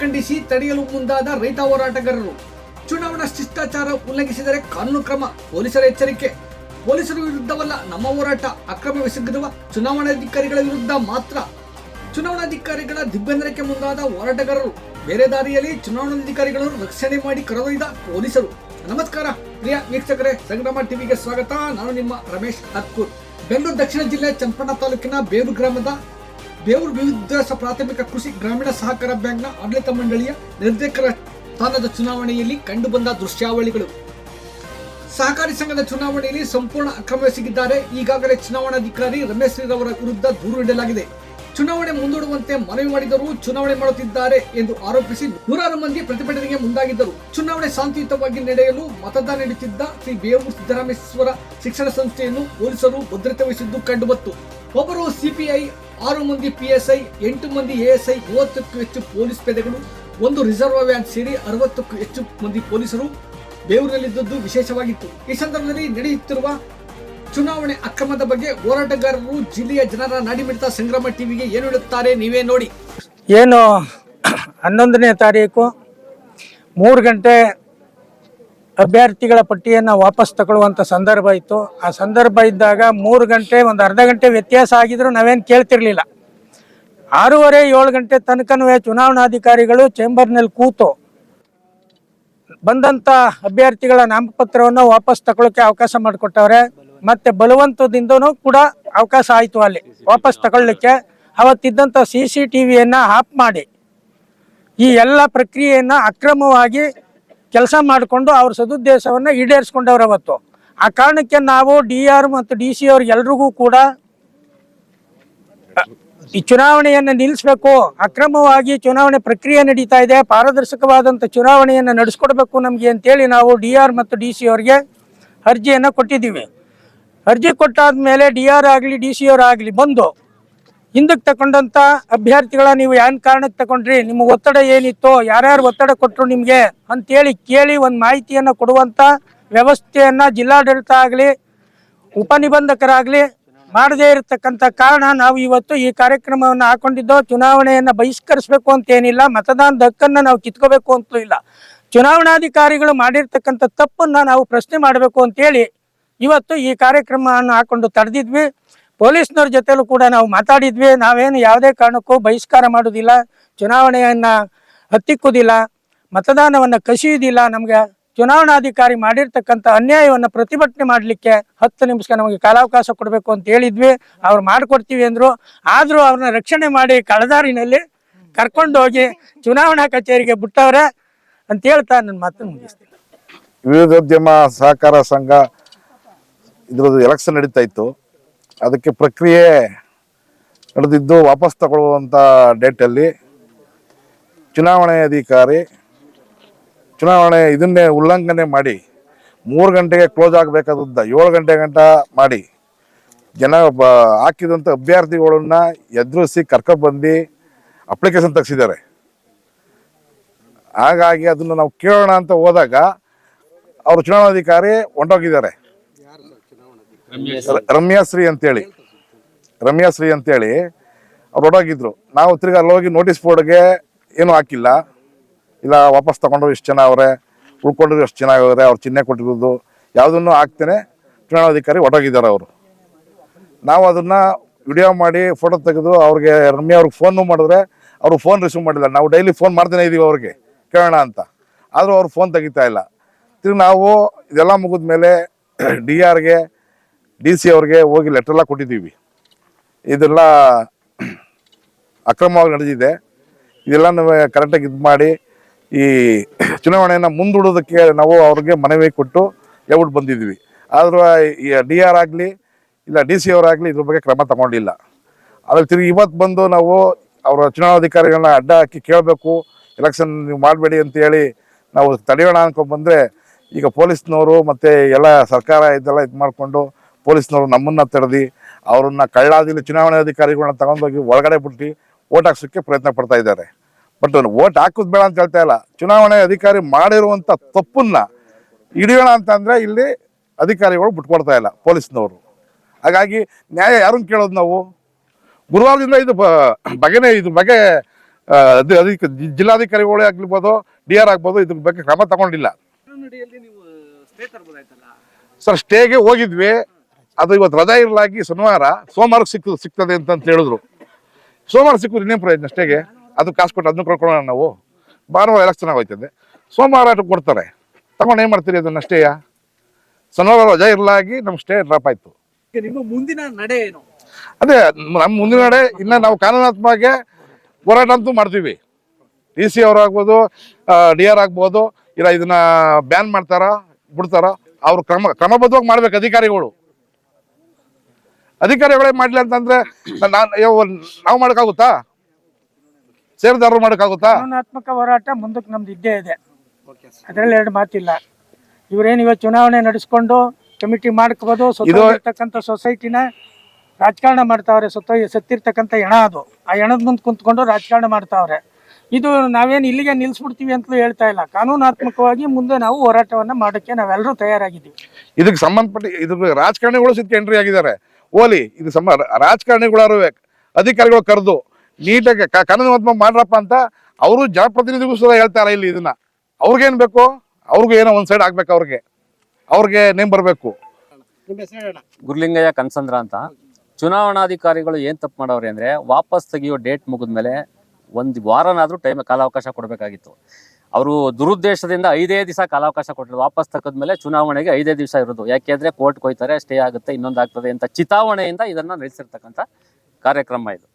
ಖಂಡಿಸಿ ತಡೆಯಲು ಮುಂದಾದ ರೈತ ಹೋರಾಟಗಾರರು. ಚುನಾವಣಾ ಶಿಷ್ಟಾಚಾರ ಉಲ್ಲಂಘಿಸಿದರೆ ಕಾನೂನು ಕ್ರಮ ಪೊಲೀಸರ ಎಚ್ಚರಿಕೆ. ಪೊಲೀಸರ ವಿರುದ್ಧವಲ್ಲ ನಮ್ಮ ಹೋರಾಟ. ಅಕ್ರಮವೆಸಗಿರುವ ಚುನಾವಣಾಧಿಕಾರಿಗಳ ವಿರುದ್ಧ ಮಾತ್ರ. ಚುನಾವಣಾಧಿಕಾರಿಗಳ ದಿಗ್ಬಂಧನಕ್ಕೆ ಮುಂದಾದ ಹೋರಾಟಗಾರರು. ಬೇರೆ ದಾರಿಯಲ್ಲಿ ಚುನಾವಣಾಧಿಕಾರಿಗಳನ್ನು ರಕ್ಷಣೆ ಮಾಡಿ ಕರೆದೊಯ್ದ ಪೊಲೀಸರು. ನಮಸ್ಕಾರ, ಪ್ರಿಯ ವೀಕ್ಷಕರೇ, ಸಂಗ್ರಾಮ ಟಿವಿಗೆ ಸ್ವಾಗತ. ನಾನು ನಿಮ್ಮ ರಮೇಶ್ ಅತ್ಕೂರ್ ಬೆಂಗಳೂರು ದಕ್ಷಿಣ ಜಿಲ್ಲೆ ಚಂಪಣ್ಣ ತಾಲೂಕಿನ ಬೇರು ಗ್ರಾಮದ ಬೇವೂರು ವಿವಿಧ ಪ್ರಾಥಮಿಕ ಕೃಷಿ ಗ್ರಾಮೀಣ ಸಹಕಾರ ಬ್ಯಾಂಕ್ನ ಆಡಳಿತ ಮಂಡಳಿಯ ನಿರ್ದೇಶಕರ ಸ್ಥಾನದ ಚುನಾವಣೆಯಲ್ಲಿ ಕಂಡುಬಂದ ದೃಶ್ಯಾವಳಿಗಳು. ಸಹಕಾರಿ ಸಂಘದ ಚುನಾವಣೆಯಲ್ಲಿ ಸಂಪೂರ್ಣ ಅಕ್ರಮವೆಸಗಿದ್ದಾರೆ ಈಗಾಗಲೇ ಚುನಾವಣಾಧಿಕಾರಿ ರಮೇಶ್ ಶ್ರೀರವರ ವಿರುದ್ಧ ದೂರು ನೀಡಲಾಗಿದೆ. ಚುನಾವಣೆ ಮುಂದೂಡುವಂತೆ ಮನವಿ ಮಾಡಿದರೂ ಚುನಾವಣೆ ಮಾಡುತ್ತಿದ್ದಾರೆ ಎಂದು ಆರೋಪಿಸಿ ನೂರಾರು ಮಂದಿ ಪ್ರತಿಭಟನೆಗೆ ಮುಂದಾಗಿದ್ದರು. ಚುನಾವಣೆ ಶಾಂತಿಯುತವಾಗಿ ನಡೆಯಲು ಮತದಾನ ನೀಡುತ್ತಿದ್ದ ಶ್ರೀ ಬೇವೂರು ಸಿದ್ದರಾಮೇಶ್ವರ ಶಿಕ್ಷಣ ಸಂಸ್ಥೆಯನ್ನು ಪೊಲೀಸರು ಭದ್ರತೆ ವಹಿಸಿದ್ದು ಕಂಡುಬತ್ತು. ಒಬ್ಬರು ಸಿಪಿಐ ಆರು ಮಂದಿ ಪಿಎಸ್ಐ ಎಂಟು ಮಂದಿ ಎಎಸ್ಐ ಮೂವತ್ತಕ್ಕೂ ಹೆಚ್ಚು ಪೊಲೀಸ್ ಪೇದೆಗಳು, ಒಂದು ರಿಸರ್ವ್ ವ್ಯಾನ್ ಸೇರಿ ಅರವತ್ತಕ್ಕೂ ಹೆಚ್ಚು ಮಂದಿ ಪೊಲೀಸರು ಬೇವೂರಿನಲ್ಲಿದ್ದದ್ದು ವಿಶೇಷವಾಗಿತ್ತು. ಈ ಸಂದರ್ಭದಲ್ಲಿ ನಡೆಯುತ್ತಿರುವ ಚುನಾವಣೆ ಅಕ್ರಮದ ಬಗ್ಗೆ ಹೋರಾಟಗಾರರು ಜಿಲ್ಲೆಯ ಜನರ ನಾಡಿಮಿಡಿತ ಸಂಗ್ರಾಮ ಟಿವಿಗೆ ಏನು ಹೇಳುತ್ತಾರೆ ನೀವೇ ನೋಡಿ. ಏನು ಹನ್ನೊಂದನೇ ತಾರೀಕು ಮೂರು ಗಂಟೆ ಅಭ್ಯರ್ಥಿಗಳ ಪಟ್ಟಿಯನ್ನು ವಾಪಸ್ ತಗೊಳ್ಳುವಂಥ ಸಂದರ್ಭ ಇತ್ತು. ಆ ಸಂದರ್ಭ ಇದ್ದಾಗ ಮೂರು ಗಂಟೆ, ಒಂದು ಅರ್ಧ ಗಂಟೆ ವ್ಯತ್ಯಾಸ ಆಗಿದ್ರು ನಾವೇನು ಕೇಳ್ತಿರ್ಲಿಲ್ಲ. ಆರೂವರೆ, ಏಳು ಗಂಟೆ ತನಕನೂ ಚುನಾವಣಾಧಿಕಾರಿಗಳು ಚೇಂಬರ್ನಲ್ಲಿ ಕೂತು ಬಂದಂಥ ಅಭ್ಯರ್ಥಿಗಳ ನಾಮಪತ್ರವನ್ನು ವಾಪಸ್ ತಗೊಳ್ಳೋಕೆ ಅವಕಾಶ ಮಾಡಿಕೊಟ್ಟವ್ರೆ. ಮತ್ತೆ ಬಲವಂತದಿಂದನೂ ಕೂಡ ಅವಕಾಶ ಆಯಿತು ಅಲ್ಲಿ, ವಾಪಸ್ ತಗೊಳ್ಳಿಕ್ಕೆ ಅವತ್ತಿದ್ದಂಥ ಸಿ ಸಿ ಟಿ ವಿಯನ್ನು ಆಫ್ ಮಾಡಿ. ಈ ಎಲ್ಲ ಪ್ರಕ್ರಿಯೆಯನ್ನು ಅಕ್ರಮವಾಗಿ ಕೆಲಸ ಮಾಡಿಕೊಂಡು ಅವ್ರ ಸದುದ್ದೇಶವನ್ನು ಈಡೇರಿಸ್ಕೊಂಡವ್ರು ಅವತ್ತು. ಆ ಕಾರಣಕ್ಕೆ ನಾವು ಡಿ ಆರ್ ಮತ್ತು ಡಿ ಸಿ ಅವ್ರಿಗೆಲ್ರಿಗೂ ಕೂಡ ಈ ಚುನಾವಣೆಯನ್ನು ನಿಲ್ಲಿಸಬೇಕು ಅಕ್ರಮವಾಗಿ ಚುನಾವಣೆ ಪ್ರಕ್ರಿಯೆ ನಡೀತಾ ಇದೆ ಪಾರದರ್ಶಕವಾದಂಥ ಚುನಾವಣೆಯನ್ನು ನಡೆಸ್ಕೊಡ್ಬೇಕು ನಮಗೆ ಅಂತೇಳಿ ನಾವು ಡಿ ಆರ್ ಮತ್ತು ಡಿ ಸಿ ಅವ್ರಿಗೆ ಅರ್ಜಿಯನ್ನು ಕೊಟ್ಟಿದ್ದೀವಿ. ಅರ್ಜಿ ಕೊಟ್ಟಾದ್ಮೇಲೆ ಡಿ ಆರ್ ಆಗಲಿ, ಡಿ ಸಿ ಅವರಾಗಲಿ ಬಂದು ಹಿಂದಕ್ಕೆ ತಕೊಂಡಂತ ಅಭ್ಯರ್ಥಿಗಳ ನೀವು ಏನ್ ಕಾರಣಕ್ಕೆ ತಕೊಂಡ್ರಿ? ನಿಮ್ಮ ಒತ್ತಡ ಏನಿತ್ತು, ಯಾರ್ಯಾರು ಒತ್ತಡ ಕೊಟ್ಟರು ನಿಮಗೆ ಅಂತೇಳಿ ಕೇಳಿ ಒಂದು ಮಾಹಿತಿಯನ್ನು ಕೊಡುವಂತ ವ್ಯವಸ್ಥೆಯನ್ನ ಜಿಲ್ಲಾಡಳಿತ ಆಗಲಿ, ಉಪನಿಬಂಧಕರಾಗಲಿ ಮಾಡದೇ ಇರತಕ್ಕಂಥ ಕಾರಣ ನಾವು ಇವತ್ತು ಈ ಕಾರ್ಯಕ್ರಮವನ್ನು ಹಾಕೊಂಡಿದ್ದೋ, ಚುನಾವಣೆಯನ್ನು ಬಹಿಷ್ಕರಿಸಬೇಕು ಅಂತ ಏನಿಲ್ಲ, ಮತದಾನದ ಹಕ್ಕನ್ನು ನಾವು ಕಿತ್ಕೋಬೇಕು ಅಂತೂ ಇಲ್ಲ. ಚುನಾವಣಾಧಿಕಾರಿಗಳು ಮಾಡಿರ್ತಕ್ಕಂಥ ತಪ್ಪನ್ನು ನಾವು ಪ್ರಶ್ನೆ ಮಾಡಬೇಕು ಅಂತೇಳಿ ಇವತ್ತು ಈ ಕಾರ್ಯಕ್ರಮವನ್ನು ಹಾಕೊಂಡು ತಡೆದಿದ್ವಿ. ಪೊಲೀಸ್ನವ್ರ ಜೊತೆಲೂ ಕೂಡ ನಾವು ಮಾತಾಡಿದ್ವಿ. ನಾವೇನು ಯಾವುದೇ ಕಾರಣಕ್ಕೂ ಬಹಿಷ್ಕಾರ ಮಾಡೋದಿಲ್ಲ ಚುನಾವಣೆಯನ್ನ ಹತ್ತಿಕ್ಕುವುದಿಲ್ಲ, ಮತದಾನವನ್ನು ಕಸಿಯುವುದಿಲ್ಲ. ನಮಗೆ ಚುನಾವಣಾಧಿಕಾರಿ ಮಾಡಿರ್ತಕ್ಕಂಥ ಅನ್ಯಾಯವನ್ನು ಪ್ರತಿಭಟನೆ ಮಾಡಲಿಕ್ಕೆ ಹತ್ತು ನಿಮಿಷಕ್ಕೆ ನಮಗೆ ಕಾಲಾವಕಾಶ ಕೊಡಬೇಕು ಅಂತ ಹೇಳಿದ್ವಿ. ಅವ್ರು ಮಾಡಿಕೊಡ್ತೀವಿ ಅಂದರು. ಆದರೂ ಅವ್ರನ್ನ ರಕ್ಷಣೆ ಮಾಡಿ ಕಳದಾರಿನಲ್ಲಿ ಕರ್ಕೊಂಡು ಹೋಗಿ ಚುನಾವಣಾ ಕಚೇರಿಗೆ ಬಿಟ್ಟವ್ರೆ ಅಂತ ಹೇಳ್ತಾ ನನ್ನ ಮಾತನ್ನು ಮುಗಿಸ್ತೀನಿ. ವಿವಿಧೋದ್ಯಮ ಸಹಕಾರ ಸಂಘ ಇದ್ರದ್ದು ಎಲೆಕ್ಷನ್ ನಡೀತಾ ಇತ್ತು. ಅದಕ್ಕೆ ಪ್ರಕ್ರಿಯೆ ನಡೆದಿದ್ದು ವಾಪಸ್ ತಗೊಳ್ಳುವಂಥ ಡೇಟಲ್ಲಿ ಚುನಾವಣೆ ಅಧಿಕಾರಿ ಚುನಾವಣೆ ಇದನ್ನೇ ಉಲ್ಲಂಘನೆ ಮಾಡಿ ಮೂರು ಗಂಟೆಗೆ ಕ್ಲೋಸ್ ಆಗಬೇಕಾದದ್ದ ಏಳು ಗಂಟೆ ಗಂಟ ಮಾಡಿ ಜನ ಬ ಹಾಕಿದಂಥ ಅಭ್ಯರ್ಥಿಗಳನ್ನ ಎದುರಿಸಿ ಕರ್ಕೊಬಂದು ಅಪ್ಲಿಕೇಶನ್ ತೆಗ್ಸಿದ್ದಾರೆ. ಹಾಗಾಗಿ ಅದನ್ನು ನಾವು ಕೇಳೋಣ ಅಂತ ಹೋದಾಗ ಅವರು ಚುನಾವಣಾಧಿಕಾರಿ ಹೊಂಟೋಗಿದ್ದಾರೆ. ರಮ್ಯಾಶ್ರೀ ಅಂತೇಳಿ. ರಮ್ಯಾಶ್ರೀ ಅಂತೇಳಿ. ಅವ್ರು ಹೊರಟೋಗಿದ್ರು ನಾವು ತಿರ್ಗಿ ಅಲ್ಲಿ ಹೋಗಿ ನೋಟಿಸ್ ಬೋರ್ಡ್ಗೆ ಏನು ಹಾಕಿಲ್ಲ. ಇಲ್ಲ ವಾಪಸ್ ತಗೊಂಡ್ರು ಇಷ್ಟು ಜನ ಅವರೇ. ಉಳ್ಕೊಂಡ್ರು ಎಷ್ಟು ಜನ ಅವರೇ ಅವ್ರು ಚಿಹ್ನೆ ಕೊಟ್ಟಿರೋದು. ಯಾವುದನ್ನು ಹಾಕ್ತೇನೆ. ಚುನಾವಣಾಧಿಕಾರಿ ಹೊರಟೋಗಿದ್ದಾರೆ ಅವರು. ನಾವು ಅದನ್ನ ವಿಡಿಯೋ ಮಾಡಿ ಫೋಟೋ ತೆಗೆದು ಅವ್ರಿಗೆ ರಮ್ಯಾ ಅವ್ರಿಗೆ ಫೋನು ಮಾಡಿದ್ರೆ ಅವರು ಫೋನ್ ರಿಸೀವ್ ಮಾಡಿಲ್ಲ. ನಾವು ಡೈಲಿ ಫೋನ್ ಮಾಡ್ತಾನೆ ಇದೀವಿ ಅವ್ರಿಗೆ. ಕೇಳೋಣ ಅಂತ. ಆದರೂ ಅವ್ರು ಫೋನ್ ತೆಗಿತಾ ಇಲ್ಲ. ತಿರ್ಗಿ ನಾವು ಇದೆಲ್ಲ ಮುಗಿದ ಮೇಲೆ ಡಿ ಆರ್ಗೆ ಡಿ ಸಿ ಅವ್ರಿಗೆ ಹೋಗಿ ಲೆಟ್ರೆಲ್ಲ ಕೊಟ್ಟಿದ್ದೀವಿ. ಇದೆಲ್ಲ ಅಕ್ರಮವಾಗಿ ನಡೆದಿದೆ. ಇದೆಲ್ಲ ನಾವು ಕರೆಕ್ಟಾಗಿ ಇದು ಮಾಡಿ ಈ ಚುನಾವಣೆಯನ್ನು ಮುಂದೂಡೋದಕ್ಕೆ ನಾವು ಅವ್ರಿಗೆ ಮನವಿ ಕೊಟ್ಟು ಹೇಳ್ಬಿಟ್ಟು ಬಂದಿದ್ವಿ ಆದರೂ ಈ ಡಿ ಆರ್ ಆಗಲಿ ಇಲ್ಲ ಡಿ ಸಿ ಅವರಾಗಲಿ ಇದ್ರ ಬಗ್ಗೆ ಕ್ರಮ ತಗೊಂಡಿಲ್ಲ. ಅದಕ್ಕೆ ತಿರುಗಿ ಇವತ್ತು ಬಂದು ನಾವು ಅವರ ಚುನಾವಣಾಧಿಕಾರಿಗಳನ್ನ ಅಡ್ಡ ಹಾಕಿ ಕೇಳಬೇಕು ಎಲೆಕ್ಷನ್ ನೀವು ಮಾಡಬೇಡಿ ಅಂತೇಳಿ ನಾವು ತಡೆಯೋಣ ಅನ್ಕೊಂಡು ಬಂದ್ರೆ ಈಗ ಪೊಲೀಸ್ನವರು ಮತ್ತು ಎಲ್ಲ ಸರ್ಕಾರ ಇದೆಲ್ಲ ಇದು ಮಾಡಿಕೊಂಡು ಪೊಲೀಸ್ನವರು ನಮ್ಮನ್ನ ತಡೆದು ಅವ್ರನ್ನ ಕಳ್ಳಾದಿಲ್ಲ ಚುನಾವಣಾ ಅಧಿಕಾರಿಗಳನ್ನ ತಗೊಂಡೋಗಿ ಒಳಗಡೆ ಬಿಟ್ಟು ಓಟ್ ಹಾಕ್ಸೋಕ್ಕೆ ಪ್ರಯತ್ನ ಪಡ್ತಾ ಇದ್ದಾರೆ. ಬಟ್ ಓಟ್ ಹಾಕೋದು ಬೇಡ ಅಂತ ಹೇಳ್ತಾ ಇಲ್ಲ. ಚುನಾವಣೆ ಅಧಿಕಾರಿ ಮಾಡಿರುವಂಥ ತಪ್ಪನ್ನ ಹಿಡಿಯೋಣ ಅಂತಂದ್ರೆ ಇಲ್ಲಿ ಅಧಿಕಾರಿಗಳು ಬಿಟ್ಕೊಡ್ತಾ ಇಲ್ಲ ಪೊಲೀಸ್ನವರು. ಹಾಗಾಗಿ ನ್ಯಾಯ ಯಾರನ್ನ ಕೇಳೋದು ನಾವು? ಗುರುವಾರದಿಂದ ಇದು ಬ- ಬಗೆನೇ ಇದ್ರ ಬಗ್ಗೆ ಅದು ಅದಕ್ಕೆ ಜಿಲ್ಲಾಧಿಕಾರಿಗಳೇ ಆಗಿರ್ಬೋದು ಡಿ ಆರ್ ಆಗ್ಬೋದು ಇದ್ರ ಬಗ್ಗೆ ಕ್ರಮ ತಗೊಂಡಿಲ್ಲ. ಸರ್ ಸ್ಟೇಗೆ ಹೋಗಿದ್ವಿ. ಅದು ಇವತ್ತು ರಜಾ ಇರಲಾಗಿ ಶನಿವಾರ ಸೋಮವಾರ ಸಿಕ್ ಸಿಗ್ತದೆ ಅಂತ ಹೇಳಿದ್ರು. ಸೋಮವಾರ ಸಿಕ್ಕಿದ್ರೆ ಇನ್ನೇನು ಪ್ರಯೋಜನ ಅಷ್ಟೇಗೆ? ಅದು ಕಾಸು ಕೊಟ್ಟು ಅದನ್ನು ಕಳ್ಕೊಳ್ಳೋಣ ನಾವು. ಭಾನುವಾರ ಎಲೆಕ್ಷನ್ ಆಗೋಯ್ತದೆ ಸೋಮವಾರ ಕೊಡ್ತಾರೆ. ತಗೊಂಡು ಏನು ಮಾಡ್ತೀರಿ ಅದನ್ನ ಅಷ್ಟೇಯ ಶನಿವಾರ ರಜಾ ಇರಲಾಗಿ ನಮ್ಮ ಸ್ಟೇ ಡ್ರಾಪ್ ಆಯ್ತು. ನಿಮ್ಮ ಮುಂದಿನ ನಡೆ ಏನು? ಅದೇ ನಮ್ಮ ಮುಂದಿನ ನಡೆ ಇನ್ನು ನಾವು ಕಾನೂನಾತ್ಮಕ ಹೋರಾಟ ಅಂತೂ ಮಾಡ್ತೀವಿ. ಡಿ ಸಿ ಆಗ್ಬೋದು ಡಿ ಆರ್ ಆಗ್ಬೋದು ಇಲ್ಲ ಇದನ್ನ ಬ್ಯಾನ್ ಮಾಡ್ತಾರ ಬಿಡ್ತಾರ ಅವ್ರು ಕ್ರಮ ಕ್ರಮಬದ್ಧವಾಗಿ ಮಾಡ್ಬೇಕು ಅಧಿಕಾರಿಗಳು. ಅಧಿಕಾರಿಗಳೇ ಮಾಡ್ಲಿ ಅಂತಂದ್ರೆ ನಾನು ನಾವು ಮಾಡೋಕ್ಕಾಗುತ್ತಾ? ಸೇರಿದಾರರು ಮಾಡೋಕ್ಕಾಗುತ್ತಾ? ಕಾನೂನಾತ್ಮಕ ಹೋರಾಟ ಮುಂದಕ್ಕೆ ನಮ್ದು ಇದ್ದೇ ಇದೆ. ಅದರಲ್ಲಿ ಎರಡು ಮಾತಿಲ್ಲ. ಇವರೇನು ಇವತ್ತು ಚುನಾವಣೆ ನಡೆಸ್ಕೊಂಡು ಕಮಿಟಿ ಮಾಡ್ಕೋಬೋದು ಸುತ್ತಮುತ್ತಕ್ಕಂಥ ಸೊಸೈಟಿನ ರಾಜಕಾರಣ ಮಾಡ್ತಾವ್ರೆ ಸುತ್ತ ಸತ್ತಿರ್ತಕ್ಕಂಥ ಹೆಣ ಅದು. ಆ ಹೆಣದ ಮುಂದೆ ಕುಂತ್ಕೊಂಡು ರಾಜಕಾರಣ ಮಾಡ್ತಾವ್ರೆ. ಇದು ನಾವೇನು ಇಲ್ಲಿಗೆ ನಿಲ್ಲಿಸ್ಬಿಡ್ತೀವಿ ಅಂತಲೂ ಹೇಳ್ತಾ ಇಲ್ಲ. ಕಾನೂನಾತ್ಮಕವಾಗಿ ಮುಂದೆ ನಾವು ಹೋರಾಟವನ್ನು ಮಾಡೋಕ್ಕೆ ನಾವೆಲ್ಲರೂ ತಯಾರಾಗಿದ್ದೀವಿ. ಇದಕ್ಕೆ ಸಂಬಂಧಪಟ್ಟ ಇದ್ರ ರಾಜಕಾರಣಿಗಳು ಸಿದ್ಧ ಎಂಟ್ರಿ ಆಗಿದ್ದಾರೆ. ಓಲಿ ಇದು ಸಮ ರಾಜಕಾರಣಿಗಳಾರು ಅಧಿಕಾರಿಗಳು ಕರೆದು ನೀಟಾಗಿ ಕನ್ನಡ ಕಾನೂನಾತ್ಮಕ ಮಾಡ್ರಪ್ಪ ಅಂತ ಅವರು ಜನಪ್ರತಿನಿಧಿಗೂ ಸಹ ಹೇಳ್ತಾರೆ ಇಲ್ಲಿ ಇದನ್ನ. ಅವ್ರಿಗೇನ್ ಬೇಕು? ಅವ್ರಿಗೂ ಏನೋ ಒಂದ್ ಸೈಡ್ ಆಗ್ಬೇಕು ಅವ್ರಿಗೆ. ಅವ್ರಿಗೆ ನೇಮ್ ಬರಬೇಕು. ಗುರ್ಲಿಂಗಯ್ಯ ಕನ್ಸಂದ್ರ ಅಂತ. ಚುನಾವಣಾಧಿಕಾರಿಗಳು ಏನ್ ತಪ್ಪು ಮಾಡವ್ರೆ ಅಂದ್ರೆ ವಾಪಸ್ ತೆಗಿಯೋ ಡೇಟ್ ಮುಗಿದ್ಮೇಲೆ ಒಂದು ವಾರನಾದ್ರೂ ಟೈಮ್ ಕಾಲಾವಕಾಶ ಕೊಡಬೇಕಾಗಿತ್ತು. ಅವರು ದುರುದ್ದೇಶದಿಂದ ಐದೇ ದಿವಸ ಕಾಲಾವಕಾಶ ಕೊಟ್ಟರು ವಾಪಸ್ ತಕ್ಕದ್ಮೇಲೆ ಚುನಾವಣೆಗೆ ಐದೇ ದಿವಸ ಇರೋದು. ಯಾಕೆಂದ್ರೆ ಕೋರ್ಟ್ ಕೊಯ್ತಾರೆ, ಸ್ಟೇ ಆಗುತ್ತೆ ಇನ್ನೊಂದು ಆಗ್ತದೆ ಅಂತ ಚಿತಾವಣೆಯಿಂದ ಇದನ್ನ ನಡೆಸಿರ್ತಕ್ಕಂಥ ಕಾರ್ಯಕ್ರಮ ಇದು.